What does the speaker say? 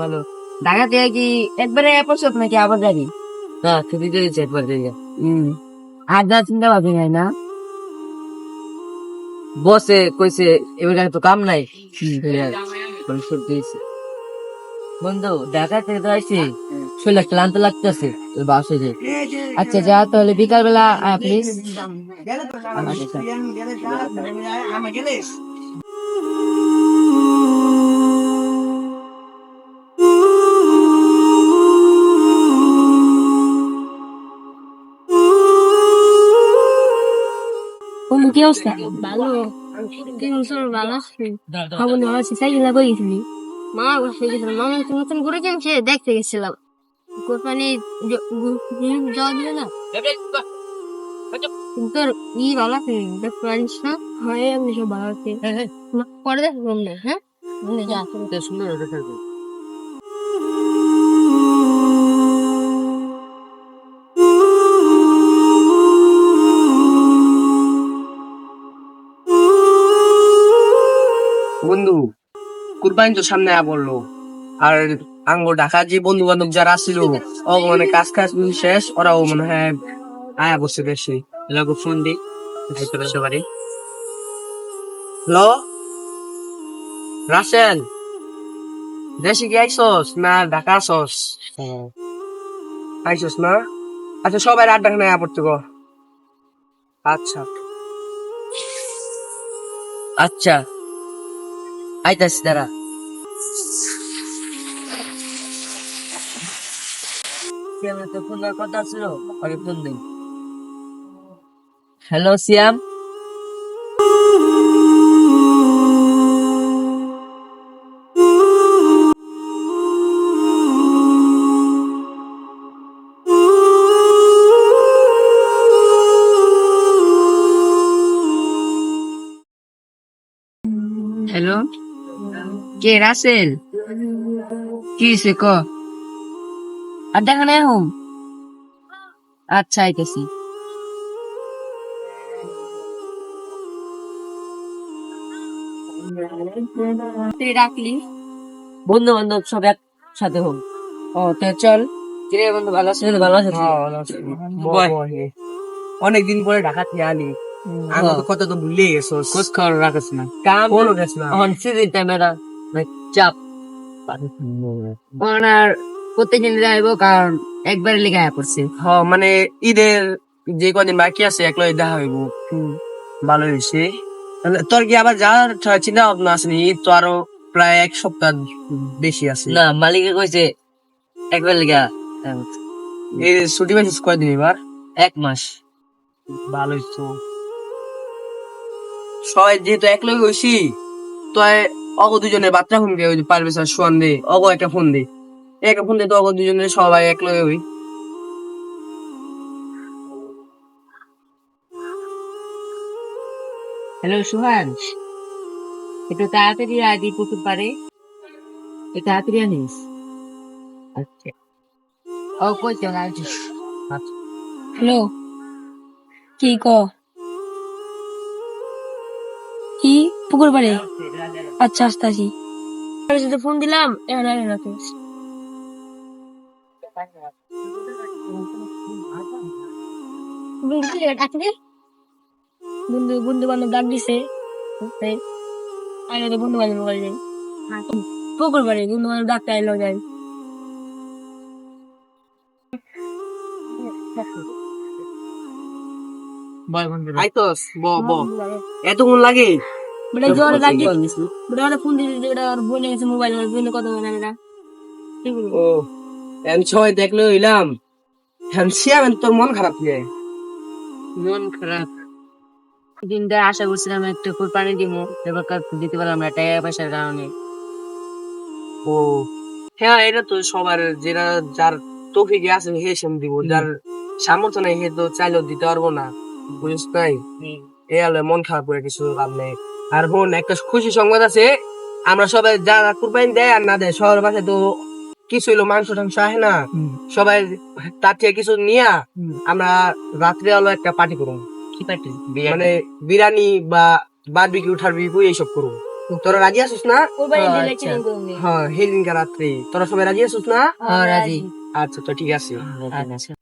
ভালো ঢাকা থেকে কি একবারে পছন্দ নাকি আবার যাবি? না ছুটি চলেছে একবার হম। আর যা চিন্তা ভাবি নাই না? বসে কইছে এবার তো কাম নাই। বন্ধু ঢাকা থেকে তো আইছি শরীর ক্লান্ত লাগতেছে বাসে যে। আচ্ছা যা তাহলে বিকাল বেলা প্লিজ বন্ধু কি অবস্থা ভালো তিন বছর ভালো খবর নতুন করে কিনছে দেখতে গেছিলাম কোরবানি দিলে না তোর ই ভালো আছে দেখতে পারিস না হয় হ্যাঁ সুন্দর বন্ধু কুরবানি তো সামনে আ পড়ল আর আঙ্গো ঢাকা যে বন্ধু বান্ধব যারা আসছিল ও মানে কাজ কাজ শেষ ওরাও মনে হয় আয়া বসে বেশি। এলাকা ফোন দি সবারই হ্যালো? রাসেল দেশে কি আইসস না ঢাকা আসস আইসস না? আচ্ছা সবাই আড্ডা খানে আয়া পড়তে গো আচ্ছা। আচ্ছা। আইতাছি দাঁড়া কথা ছিল আরে ফোন দিই হ্যালো সিয়াম হ্যালো কে রাসেল কি সে ক? আর দেখা নাই হুম আচ্ছা আইতেছি তুই রাখলি বন্ধু বান্ধব সব একসাথে হোক ও তো চল। কিরে বন্ধু ভালো আছিস ভালো আছিস। অনেকদিন পরে ঢাকা থেকে আনি আমি তো কত তো ভুলে গেছো খোঁজ খবর রাখিস না। কাম বলো গেছ না। এখন সিজন টাইমেরা চাপ। ওনার প্রত্যেকদিন যাইব কারণ একবারে লিখে পড়ছে হ মানে ঈদের যে কদিন বাকি আছে একলাই দেখা হইব। ভালো হয়েছে তোর কি আবার যাওয়ার চিন্তা ভাবনা আছে নি? ঈদ তো আরও প্রায় এক সপ্তাহ বেশি আছে। না মালিকে কইছে একবার লিখা। এই ছুটি পাইছিস কয়দিন এবার? এক মাস। ভালোই তো সবাই যেহেতু একলাই হইছি তো অগ দুজনে বাচ্চা ফোন দিয়ে পারবে স্যার সোয়ান দে অগ একটা ফোন দে। একটা ফোন দে তো অগ দুজনে সবাই একলাই হই হ্যালো সুহান। একটু তাড়াতাড়ি আদি পুকুর পারে একটু তাড়াতাড়ি আনিস। আচ্ছা। ও কই চল আসিস হ্যালো। কি ক পুকুর পাড়ে আচ্ছা আসতাছি। আমি যদি ফোন দিলাম এখন বন্ধু বন্ধু বন্ধু বান্ধব ডাক দিছে। আগে তো বন্ধু বান্ধব বলে যাই পুকুর পাড়ে বন্ধু বান্ধব ডাকতে আইলো যাই। আইতস ব ব। এতক্ষণ লাগে? বেটা জ্বরে লাগে বেটা ওরা ফোন দিতে বেটা ওর বলে গেছে মোবাইল ফোনে কথা বলে না ও এখন সবাই দেখলে হইলাম এখন তোর মন খারাপ নিয়ে মন খারাপ দিনটা আশা করছিলাম একটু কোরবানি দিব এবার দিতে পারলাম না টাকা পয়সার কারণে ও হ্যাঁ এটা তো সবার যেটা যার তৌফিকে আছে হে সেম দিব যার সামর্থ্য নাই হে তো চাইলেও দিতে পারব না বুঝিস নাই এ হলে মন খারাপ করে কিছু লাভ নেই আর বোন একটা খুশি সংবাদ আছে। আমরা সবাই যারা কুরবানি দেয় আর না দেয় শহর পাশে তো কিছু হইল মাংস টাংস আহে না। সবাই তার থেকে কিছু নিয়ে আমরা রাত্রে হলো একটা পার্টি করুম। কি পার্টি মানে বিরিয়ানি বা বারবিকিউ ঠারবিকিউ এইসব করুম। তোরা রাজি আছিস না? আচ্ছা। হ্যাঁ রাত্রে। তোরা সবাই রাজি আছিস না? হ্যাঁ রাজি। আচ্ছা তো ঠিক আছে। আচ্ছা।